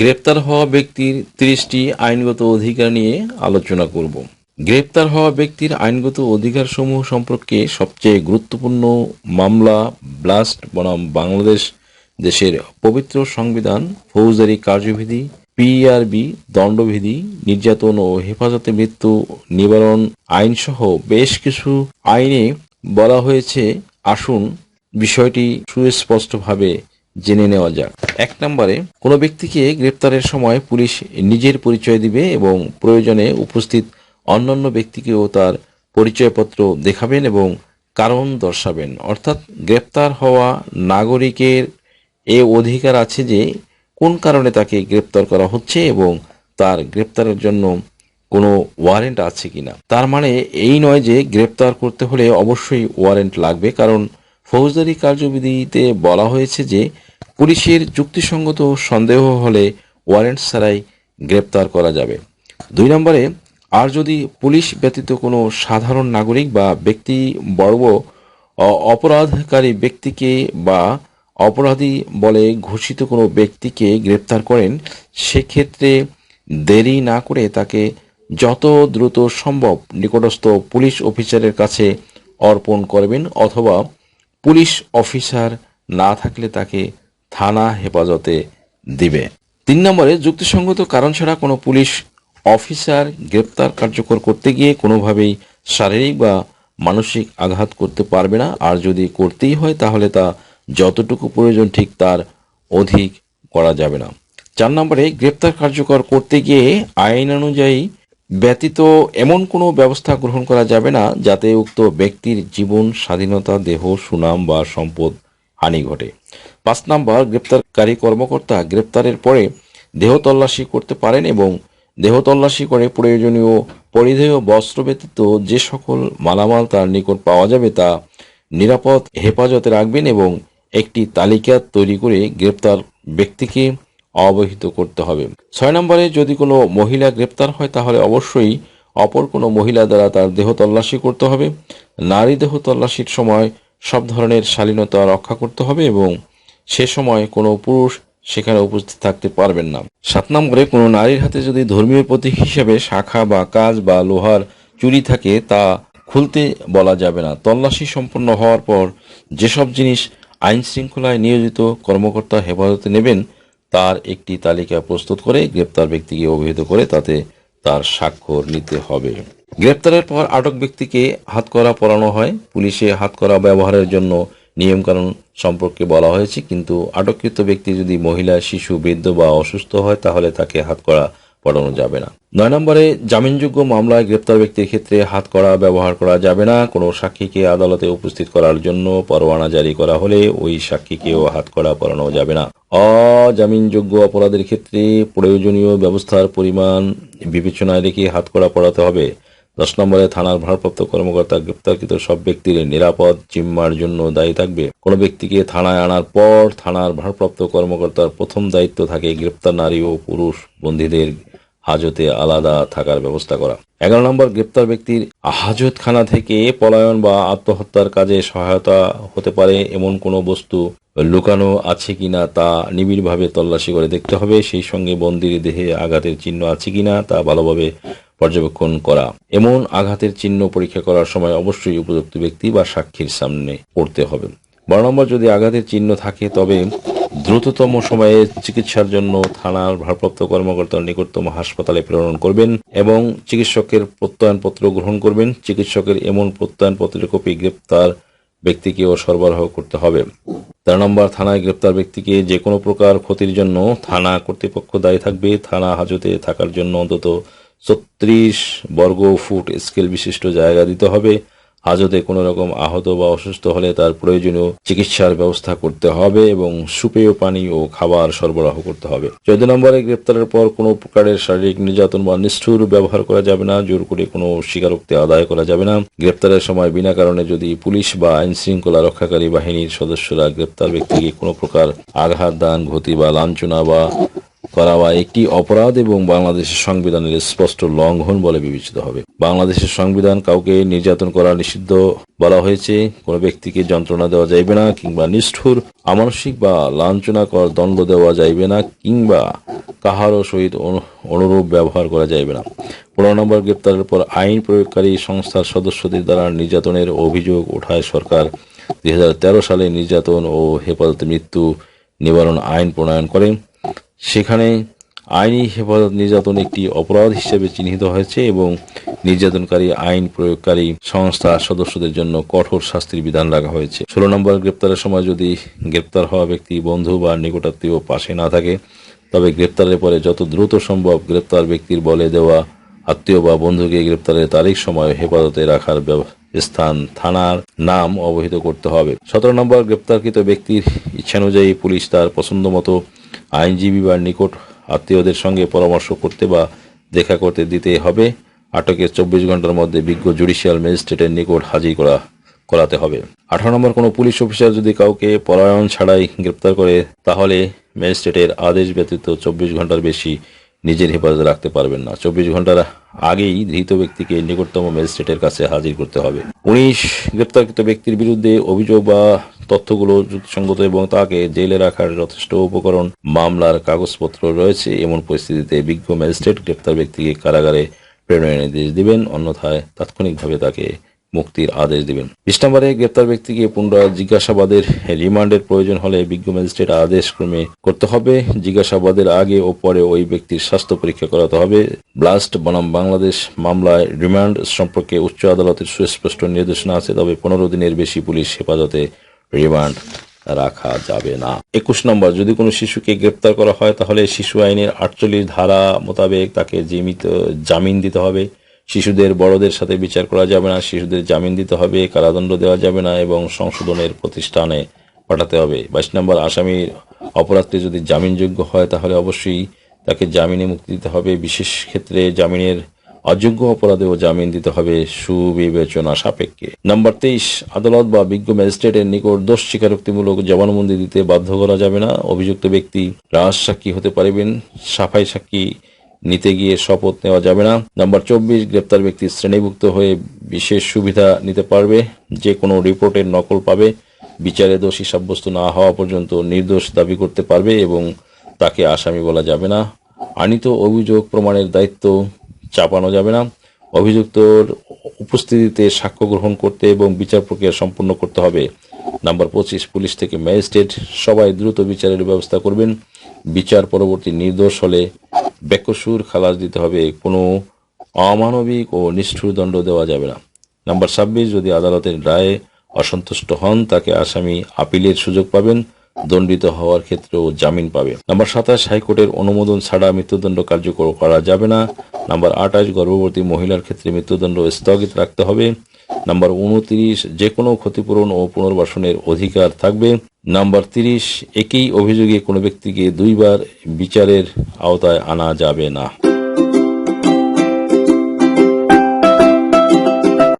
গ্রেপ্তার হওয়া ব্যক্তির ত্রিশটি আইনগত অধিকার নিয়ে আলোচনা করব। গ্রেপ্তার হওয়া ব্যক্তির আইনগত অধিকারসমূহ সম্পর্কে সবচেয়ে গুরুত্বপূর্ণ মামলা ব্লাস্ট বনাম বাংলাদেশ দেশের পবিত্র সংবিধান, ফৌজদারি কার্যবিধি পিআরবি দণ্ডবিধি, নির্যাতন ও হেফাজতে মৃত্যু নিবারণ আইনসহ বেশ কিছু আইনে বলা হয়েছে। আসুন বিষয়টি সুস্পষ্টভাবে জেনে নেওয়া যাক। এক নম্বরে, কোনো ব্যক্তিকে গ্রেপ্তারের সময় পুলিশ নিজের পরিচয় দিবে এবং প্রয়োজনে উপস্থিত অন্যান্য ব্যক্তিকেও তার পরিচয়পত্র দেখাবেন এবং কারণ দর্শাবেন। অর্থাৎ, গ্রেপ্তার হওয়া নাগরিকের এ অধিকার আছে যে, কোন কারণে তাকে গ্রেপ্তার করা হচ্ছে এবং তার গ্রেপ্তারের জন্য কোনো ওয়ারেন্ট আছে কিনা। তার মানে এই নয় যে গ্রেপ্তার করতে হলে অবশ্যই ওয়ারেন্ট লাগবে, কারণ ফৌজদারি কার্যবিধিতে বলা হয়েছে যে পুলিশের যুক্তিসঙ্গত সন্দেহ হলে ওয়ারেন্ট ছাড়াই গ্রেপ্তার করা যাবে। দুই নম্বরে, আর যদি পুলিশ ব্যতীত কোনো সাধারণ নাগরিক বা ব্যক্তি বর্গ অপরাধকারী ব্যক্তিকে বা অপরাধী বলে ঘোষিত কোনো ব্যক্তিকে গ্রেপ্তার করেন, সেক্ষেত্রে দেরি না করে তাকে যত দ্রুত সম্ভব নিকটস্থ পুলিশ অফিসারের কাছে অর্পণ করবেন অথবা পুলিশ অফিসার না থাকলে তাকে থানা হেফাজতে দিবে। তিন নম্বরে, যুক্তিসঙ্গত কারণ ছাড়া কোনো পুলিশ অফিসার গ্রেপ্তার কার্যকর করতে গিয়ে কোনোভাবেই শারীরিক বা মানসিক আঘাত করতে পারবে না। আর যদি করতেই হয়, তাহলে তা যতটুকু প্রয়োজন ঠিক তার অধিক করা যাবে না। চার নম্বরে, গ্রেপ্তার কার্যকর করতে গিয়ে আইন অনুযায়ী ব্যতীত এমন কোনো ব্যবস্থা গ্রহণ করা যাবে না, যাতে উক্ত ব্যক্তির জীবন, স্বাধীনতা, দেহ, সুনাম বা সম্পদ হানি ঘটে। পাঁচ নাম্বার, গ্রেপ্তারকারী কর্মকর্তা গ্রেপ্তারের পরে দেহ তল্লাশি করতে পারেন এবং দেহ তল্লাশি করে প্রয়োজনীয় পরিধেয় বস্ত্র ব্যতীত যে সকল মালামাল তার নিকট পাওয়া যাবে তা নিরাপদ হেফাজতে রাখবেন এবং একটি তালিকা তৈরি করে গ্রেপ্তার ব্যক্তিকে অবহিত করতে হবে। ছয় নম্বরে, যদি কোনো মহিলা গ্রেপ্তার হয়, তাহলে অবশ্যই অপর কোনো মহিলা দ্বারা তার দেহ তল্লাশি করতে হবে। নারী দেহ তল্লাশির সময় সব ধরনের শালীনতা রক্ষা করতে হবে এবং সে সময় কোনো পুরুষ সেখানে উপস্থিত থাকতে পারবেন না। সাত নম্বরে, কোনো নারীর হাতে যদি ধর্মীয় প্রতীক হিসেবে শাখা বা কাজ বা লোহার চুরি থাকে, তা খুলতে বলা যাবে না। তল্লাশি সম্পন্ন হওয়ার পর যেসব জিনিস আইন শৃঙ্খলায় নিয়োজিত কর্মকর্তা হেফাজতে নেবেন, তার একটি তালিকা প্রস্তুত করে গ্রেপ্তার ব্যক্তিকে অভিহিত করে তাতে তার স্বাক্ষর নিতে হবে। গ্রেপ্তারের পর আটক ব্যক্তিকে হাতকড়া পরানো হয়। পুলিশে হাতকড়া ব্যবহারের জন্য নিয়মকানুন সম্পর্কে বলা হয়েছে, কিন্তু আটককৃত ব্যক্তি যদি মহিলা, শিশু, বৃদ্ধ বা অসুস্থ হয়, তাহলে তাকে হাতকড়া পড়ানো যাবে না। নয় নম্বরে, জামিনযোগ্য মামলায় গ্রেপ্তার ব্যক্তির ক্ষেত্রে হাতকড়া ব্যবহার করা যাবে না। কোনো সাক্ষীকে আদালতে উপস্থিত করার জন্য পরোয়ানা জারি করা হলে ওই সাক্ষীকেও হাতকড়া পরানো যাবে না। অজামিনযোগ্য অপরাধের ক্ষেত্রে প্রয়োজনীয় ব্যবস্থার পরিমাণ বিবেচনায় রেখে হাতকড়া পড়াতে হবে। দশ নম্বরে থানার ভারপ্রাপ্ত কর্মকর্তা গ্রেপ্তারকৃত সব ব্যক্তির নিরাপদ, জিম্মার জন্য দায়ী থাকবে। কোনো ব্যক্তিকে থানায় আনার পর থানার ভারপ্রাপ্ত কর্মকর্তার প্রথম দায়িত্ব থাকে গ্রেপ্তার নারী ও পুরুষ বন্দীদের হাজতে আলাদা থাকার ব্যবস্থা করা। এগারো নম্বর, গ্রেপ্তার ব্যক্তির হাজতখানা থেকে পলায়ন বা আত্মহত্যার কাজে সহায়তা হতে পারে এমন কোনো বস্তু লুকানো আছে কিনা তা নিবিড়ভাবে তল্লাশি করে দেখতে হবে। সেই সঙ্গে বন্দির দেহে আঘাতের চিহ্ন আছে কিনা তা ভালোভাবে পর্যবেক্ষণ করা। এমন আঘাতের চিহ্ন পরীক্ষা করার সময় অবশ্যই উপযুক্ত ব্যক্তি বা সাক্ষীর সামনে পড়তে হবে। বারো নম্বর, যদি আঘাতের চিহ্ন থাকে, তবে দ্রুততম সময়ে চিকিৎসার জন্য থানার ভারপ্রাপ্ত কর্মকর্তার নিকটতম হাসপাতালে প্রেরণ করবেন এবং চিকিৎসকের প্রত্যয়নপত্র গ্রহণ করবেন। চিকিৎসকের এমন প্রত্যয়নপত্রের কপি গ্রেপ্তার ব্যক্তিকেও সরবরাহ করতে হবে। তেরো নম্বর, থানায় গ্রেপ্তার ব্যক্তিকে যে কোনো প্রকার ক্ষতির জন্য থানা কর্তৃপক্ষ দায়ী থাকবে। থানা হাজতে থাকার জন্য অন্তত ছত্রিশ বর্গ ফুট স্কেল বিশিষ্ট জায়গা দিতে হবে। হাজতে কোনো রকম আহত বা অসুস্থ হলে তার প্রয়োজনীয় চিকিৎসার ব্যবস্থা করতে হবে এবং সুপেয় পানি ও খাবার সরবরাহ করতে হবে। চোদ্দ নম্বরে গ্রেপ্তারের পর কোনো প্রকারের শারীরিক নির্যাতন বা নিষ্ঠুর ব্যবহার করা যাবে না, জোর করে কোনো স্বীকারোক্তি আদায় করা যাবে না। গ্রেপ্তারের সময় বিনা কারণে যদি পুলিশ বা আইন শৃঙ্খলা রক্ষাকারী বাহিনীর সদস্যরা গ্রেপ্তার ব্যক্তিকে কোনো প্রকার আঘাত, দান, ক্ষতি বা লাঞ্ছনা বা করা একটি অপরাধ এবং বাংলাদেশের সংবিধানের স্পষ্ট লঙ্ঘন বলে বিবেচিত হবে। বাংলাদেশের সংবিধান কাউকে নির্যাতন করা নিষিদ্ধ বলা হয়েছে। কোনো ব্যক্তিকে যন্ত্রণা দেওয়া যাইবে না কিংবা নিষ্ঠুর, আমানসিক বা লাঞ্ছনাকর দণ্ড দেওয়া যাইবে না কিংবা কাহারও সহিত অনুরূপ ব্যবহার করা যাইবে না। পনেরো নম্বর গ্রেপ্তারের পর আইন প্রয়োগকারী সংস্থার সদস্যদের দ্বারা নির্যাতনের অভিযোগ ওঠায় সরকার। দুই হাজার তেরো সালে নির্যাতন ও হেফাজতে মৃত্যু নিবারণ আইন প্রণয়ন করে। সেখানে আইনি হেফাজত নির্যাতন একটি অপরাধ হিসেবে চিহ্নিত হয়েছে এবং নির্যাতনকারী আইন প্রয়োগকারী সংস্থা সদস্যদের জন্য কঠোর শাস্তির বিধান রাখা হয়েছে। ষোলো নম্বর গ্রেপ্তারের সময় যদি গ্রেপ্তার হওয়া ব্যক্তি বন্ধু বা নিকটাত্মীয় পাশে না থাকে, তবে গ্রেপ্তারের পরে যত দ্রুত সম্ভব গ্রেপ্তার ব্যক্তির বলে দেওয়া আত্মীয় বা বন্ধুকে গ্রেপ্তারের তারিখ, সময় হেফাজতে রাখার স্থান থানার নাম অবহিত করতে হবে। সতেরো নম্বর গ্রেপ্তারকৃত ব্যক্তির ইচ্ছানুযায়ী পুলিশ তার পছন্দ মতো আইনজীবী বা নিকট আত্মীয়দের সঙ্গে পরামর্শ করতে বা দেখা করতে দিতে হবে। আটকের চব্বিশ ঘণ্টার মধ্যে বিজ্ঞ জুডিশিয়াল ম্যাজিস্ট্রেটের নিকট হাজির করা, করাতে হবে। আঠারো নম্বর, কোনো পুলিশ অফিসার যদি কাউকে পলায়ন ছাড়াই গ্রেপ্তার করে, তাহলে ম্যাজিস্ট্রেটের আদেশ ব্যতীত চব্বিশ ঘণ্টার বেশি নিজের হেফাজতে রাখতে পারবেন না। চব্বিশ ঘণ্টার আগেই ধৃত ব্যক্তিকে নিকটতম ম্যাজিস্ট্রেটের কাছে হাজির করতে হবে। উনিশ গ্রেপ্তারকৃত ব্যক্তির বিরুদ্ধে অভিযোগ বা তথ্যগুলো যুক্তিসঙ্গত এবং তাকে জেলে রাখার যথেষ্ট উপকরণ মামলার কাগজপত্র রয়েছে। এমন পরিস্থিতিতে বিজ্ঞ ম্যাজিস্ট্রেট গ্রেপ্তার ব্যক্তিকে কারাগারে প্রেরণের নির্দেশ দিবেন। অন্যথায় তাৎক্ষণিকভাবে তাকে মুক্তির আদেশ দিবেন। বিশ নম্বরে গ্রেপ্তার ব্যক্তিকে পুনরায় জিজ্ঞাসাবাদের রিমান্ডের প্রয়োজন হলে বিজ্ঞ ম্যাজিস্ট্রেট আদেশ ক্রমে করতে হবে। জিজ্ঞাসাবাদের আগে ও পরে ওই ব্যক্তির স্বাস্থ্য পরীক্ষা করাতে হবে। ব্লাস্ট বনাম বাংলাদেশ মামলায় রিমান্ড সম্পর্কে উচ্চ আদালতের সুস্পষ্ট নির্দেশনা আছে, তবে পনেরো দিনের বেশি পুলিশ হেফাজতে রিমান্ড রাখা যাবে না। একুশ নম্বর, যদি কোনো শিশুকে গ্রেপ্তার করা হয়, তাহলে শিশু আইনের আটচল্লিশ ধারা মোতাবেক তাকে জীবিত জামিন দিতে হবে। শিশুদের, বড়দের সাথে বিচার করা যাবে না, শিশুদের জামিন দিতে হবে, কারাদণ্ড দেওয়া যাবে না এবং সংশোধনের প্রতিষ্ঠানে পাঠাতে হবে। বাইশ নম্বর আসামির অপরাধটি যদি জামিনযোগ্য হয়, তাহলে অবশ্যই তাকে জামিনে মুক্তি দিতে হবে। বিশেষ ক্ষেত্রে জামিনের অযোগ্য অপরাধেও জামিন দিতে হবে সুবিবেচনা সাপেক্ষে। নম্বর তেইশ, আদালত বা বিজ্ঞ ম্যাজিস্ট্রেটের নিকট দোষ স্বীকারোক্তিমূলক জবানবন্দি দিতে বাধ্য করা যাবে না। অভিযুক্ত ব্যক্তি রাজ সাক্ষী হতে পারবেন, সাফাই সাক্ষী নিতে গিয়ে শপথ নেওয়া যাবে না। নাম্বার চব্বিশ, গ্রেপ্তার ব্যক্তি শ্রেণীভুক্ত হয়ে বিশেষ সুবিধা নিতে পারবে। যে কোনো রিপোর্টের নকল পাবে। বিচারে দোষী সাব্যস্ত না হওয়া পর্যন্ত নির্দোষ দাবি করতে পারবে এবং তাকে আসামি বলা যাবে না। আনিত অভিযোগ প্রমাণের দায়িত্ব চাপানো যাবে না। অভিযুক্তর উপস্থিতিতে সাক্ষ্য গ্রহণ করতে এবং বিচার প্রক্রিয়া সম্পন্ন করতে হবে। নাম্বার পঁচিশ, পুলিশ থেকে ম্যাজিস্ট্রেট সবাই দ্রুত বিচারের ব্যবস্থা করবেন। বিচার পরবর্তী নির্দোষ হলে বেকসুর খালাস দিতে হবে। কোনো অমানবিক ও নিষ্ঠুর দণ্ড দেওয়া যাবে না। নাম্বার ছাব্বিশ, যদি আদালতের রায়ে অসন্তুষ্ট হন, তাকে আসামি আপিলের সুযোগ পাবেন, দণ্ডিত হওয়ার ক্ষেত্রেও জামিন পাবে নাম্বার সাতাশ, হাইকোর্টের অনুমোদন ছাড়া মৃত্যুদণ্ড কার্যকর করা যাবে না। নাম্বার আঠাশ, গর্ভবতী মহিলার ক্ষেত্রে মৃত্যুদণ্ড স্থগিত রাখতে হবে। নাম্বার উনত্রিশ যে কোনো ক্ষতিপূরণ ও পুনর্বাসনের অধিকার থাকবে। নাম্বার তিরিশ, একই অভিযোগে কোনো ব্যক্তিকে দুইবার বিচারের আওতায় আনা যাবে না।